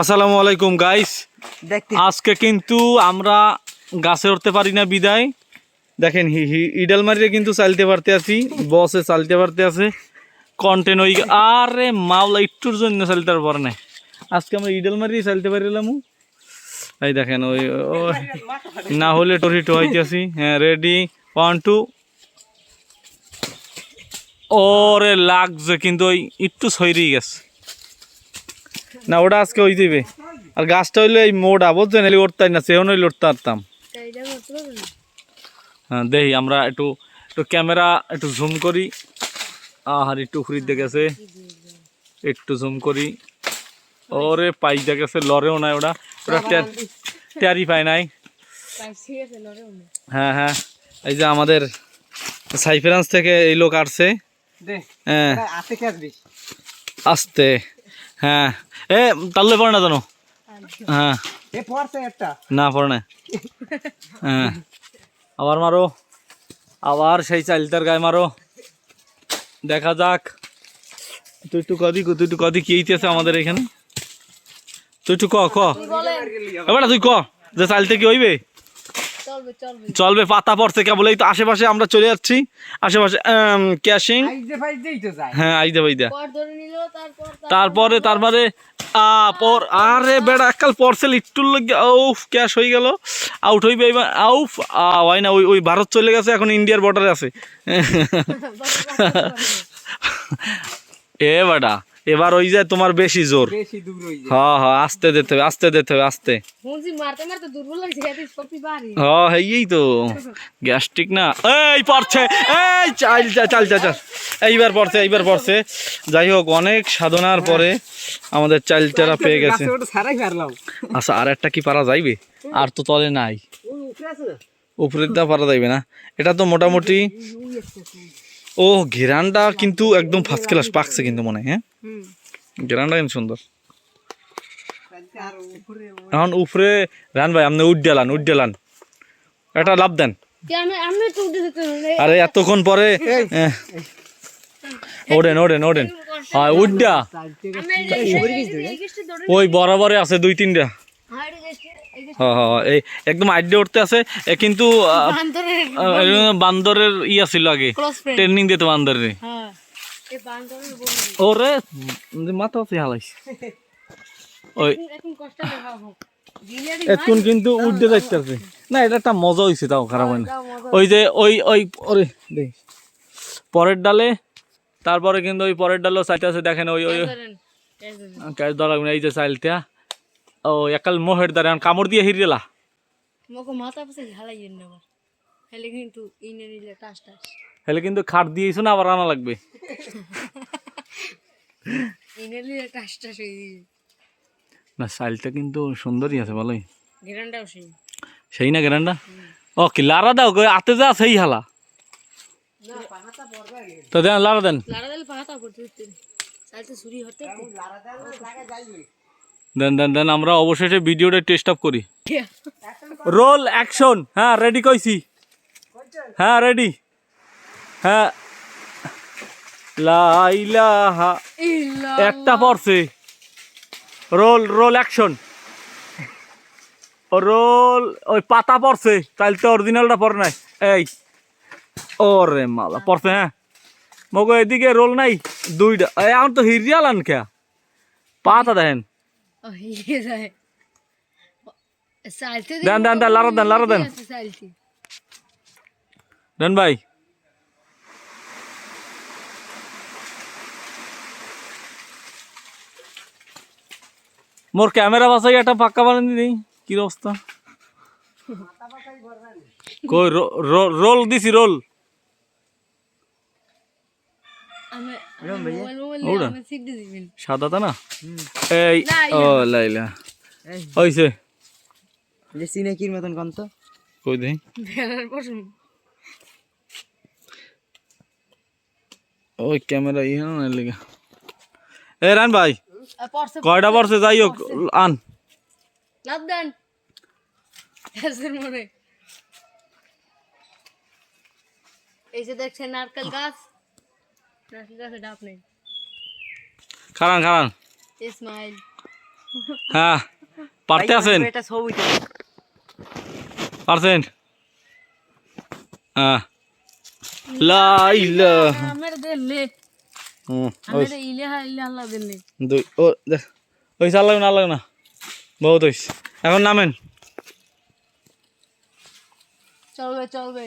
আসসালামু আলাইকুম গাইস আজকে কিন্তু আমরা গাছে উঠতে পারি না বিদায়। দেখেন ইডাল মারিয়ে কিন্তু চালতে পারতে আছি বসে চালতে পারতে আছে। কন্টেন্ট ওই আরে মাওলা একটুর জন্য চালতে পারে না। আজকে আমরা ইডাল মারিয়ে চালতে পারিলাম। এই দেখেন ওই না হলে টরিটো হইতেছি। হ্যাঁ রেডি ওয়ান টু ওরে লাগছে কিন্তু ওই একটু সইরেই গেছে। না ওটা আজকে ওই দিবে। আর গাছটা হইল এই মোড়া বুঝছেন? এলি উঠতাই না সেও নইলে উঠতে পারতাম। হ্যাঁ দেখি আমরা একটু একটু ক্যামেরা একটু জুম করি। আর একটু দেখেছে একটু জুম করি। ওরে পাই দেখেছে লরেও নাই ওটা। ওটা ট্যারি পায় নাই। হ্যাঁ হ্যাঁ। এই যে আমাদের সাইফেরান্স থেকে এই লোক আসছে। হ্যাঁ। আসতে। হ্যাঁ। এ তাহলে পড়ে না জানো? হ্যাঁ। এ পড়ছে একটা। না পড়ে না। হ্যাঁ। আবার মারো। আবার সেই চালিতার গায়ে মারো। দেখা যাক। তুই একটু কদি তুই একটু কদি কি আছে আমাদের এখানে? তুই একটু ক ক। এবার তুই ক যে চালতে কি হইবে? চলবে চলবে চলবে পাতা পড়ছে কেবল এই তো আশেপাশে আমরা চলে যাচ্ছি আশেপাশে ক্যাশিং হ্যাঁ আইদা ভাইদা পর ধরে নিল তারপর তারপরে তারপরে পর আরে বেড়া এককাল পরসেল একটু লাগে আউফ ক্যাশ হয়ে গেল আউট হইবে এবার আউফ আ হয় না ওই ওই ভারত চলে গেছে এখন ইন্ডিয়ার বর্ডারে আছে এ বেটা এবার ওই যে তোমার বেশি জোর। বেশি দূর হ্যাঁ হ্যাঁ আস্তে দিতে হবে আস্তে দিতে হবে আস্তে। হ্যাঁ এই তো। গ্যাস্ট্রিক না। এই পড়ছে এই চাল চাল চাল এইবার পড়ছে এইবার পড়ছে। যাই হোক অনেক সাধনার পরে আমাদের চালটারা পেয়ে গেছে। আচ্ছা আর একটা কি পারা যাইবে? আর তো তলে নাই। উপরের দা পারা যাইবে না। এটা তো মোটামুটি ও ঘেরানটা কিন্তু একদম ফার্স্ট ক্লাস পাকছে কিন্তু মনে হয় হ্যাঁ হুম ঘেরানটা কিন্তু সুন্দর এখন উপরে রান ভাই আপনি উড ডালান উড ডালান এটা লাভ দেন উঠে আরে এতক্ষণ পরে ওড়েন ওড়েন ওড়েন হয় উড্ডা এই ওই বরাবরে আছে দুই তিনটা এই হ্যাঁ হ্যাঁ। একদম আইডিয়া উঠতে আছে। এ কিন্তু বান্দরের ইয়া ছিল আগে। ট্রেনিং দিত বান্দরের। হ্যাঁ। বান্দরের ওরে মাথা হচ্ছে হালাইস। ওই এখন কিন্তু উঠতে যাইতেছে। না এটা একটা মজা হইছে তাও খারাপ হয় না। ওই যে ওই ওই ওরে দেখ পরের ডালে তারপরে কিন্তু ওই পরের ডালও সাইতে আছে দেখেন ওই ওই ক্যাশ ধরা এই যে চাইলটা। ও একাল মোহের দ্বারা কামড় দিয়ে হিরিলা মকে মাথা পাশে ঝালাই না আবার হেলে কিন্তু ইনে নিলে টাস টাস। হেলে কিন্তু খাট দিয়েছ না আবার আনা লাগবে। ইনে নিলে টাস টাস হয়ে না চাইলটা কিন্তু সুন্দরই আছে ভালোই। গেরানটাও সেই। সেই না গ্যারান্ডা ও কি লারা দাও গো, আতে যা সেই হালা। তো দেন লারা দেন। লাড়া দিলে পাতা করতে চালতে চুরি হতে দেন দেন দেন দেন আমরা অবশেষে ভিডিওটা টেস্ট আপ করি। রোল অ্যাকশন হ্যাঁ রেডি কইছি। হ্যাঁ রেডি হ্যাঁ। লাইলাহা। একটা পড়ছে। রোল রোল অ্যাকশন রোল ওই পাতা পড়ছে। তাহলে তো অরিজিনালটা পড়ে নাই। এই। ওরে মালা পড়ছে হ্যাঁ। মগো এদিকে রোল নাই। দুইটা। এখন তো হিরিয়ালান কে পাতা দেখেন। ও হিয়ে যায় চালতে দেন, দেন, দেন, লাড়া দেন, লাড়া দেন। চালতে দেন ভাই মোর ক্যামেরা বাসাই একটা পাক্কা বানানি দিই কি অবস্থা কই রো- রো- রোল দিছি রোল সাদা তা না? এই ও লাইলা। হইছে। যে সিনে কির মতন কোন কই দেই? বেড়ার পছন্দ ওই ক্যামেরা ইহা না লেগে এ রান ভাই। কয়টা পড়ছে যাই হোক আন। লাভ দেন। মনে এই যে দেখছেন নারকেল গাছে। ডাব নেই। খারান খারান। ইসমাইল। হ্যাঁ পারতে আছেন? এটা ছবি পারছেন? হ্যাঁ। লাইলা আমার দিলে হুম আমার ইলে হা ইলে আল্লাহ দিলে দুই ও দেখ ওই চাল লাগে না লাগে না? বহুত হইস এখন নামেন। চলবে চলবে।